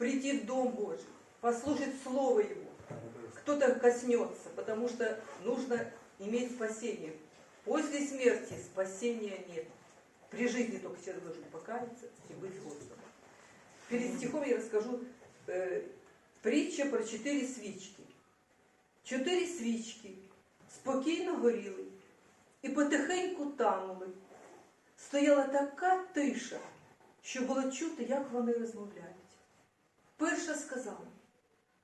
прийти в Дом Божий, послушать Слово Его. Кто-то коснется, потому что нужно иметь спасение. После смерти спасения нет. При жизни только человек должен покаяться и быть с Господом. Перед стихом я расскажу э, притча про чотири свічки. Чотири свічки спокійно горіли і потихеньку танули. Стояла така тиша, що було чути, як вони розмовляють. Перша сказала,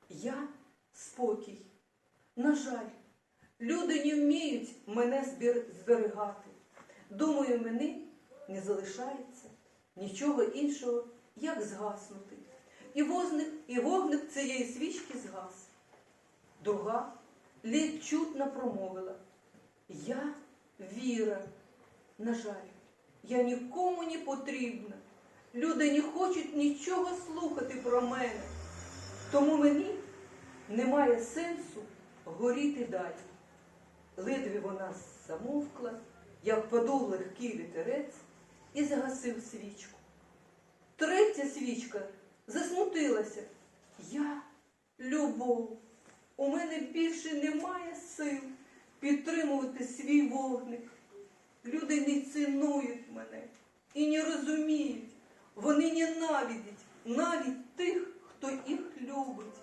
я спокій. На жаль, люди не вміють мене збер- зберігати. Думаю, мені не залишається нічого іншого, як згаснути. І вогник, і вогник цієї свічки згас. Друга ледь чутно промовила. Я віра. На жаль, я нікому не потрібна. Люди не хочуть нічого слухати про мене. Тому мені немає сенсу горіти далі. Ледве вона замовкла, як подув легкий вітерець і загасив свічку. Третя свічка засмутилася. Я любов. У мене більше немає сил підтримувати свій вогник. Люди не цінують мене і не розуміють. Вони ненавидять навіть тих, хто їх любить,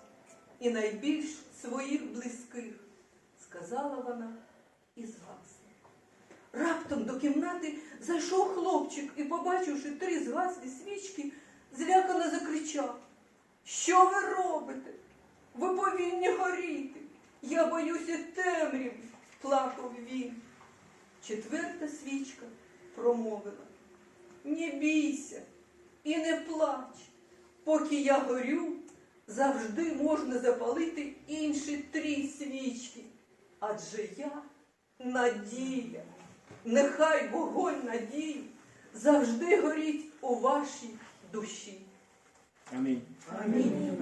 і найбільш своїх близьких, сказала вона і згасла. Раптом до кімнати зайшов хлопчик і, побачивши три згаслі свічки, злякано закричав. Що ви робите? Ви повинні горіти. Я боюся темряви, плакав він. Четверта свічка промовила. Не бійся і не плач. Поки я горю, завжди можна запалити інші три свічки. Адже я надія. Нехай вогонь надії завжди горіть у вашій душі. Амінь. Амінь.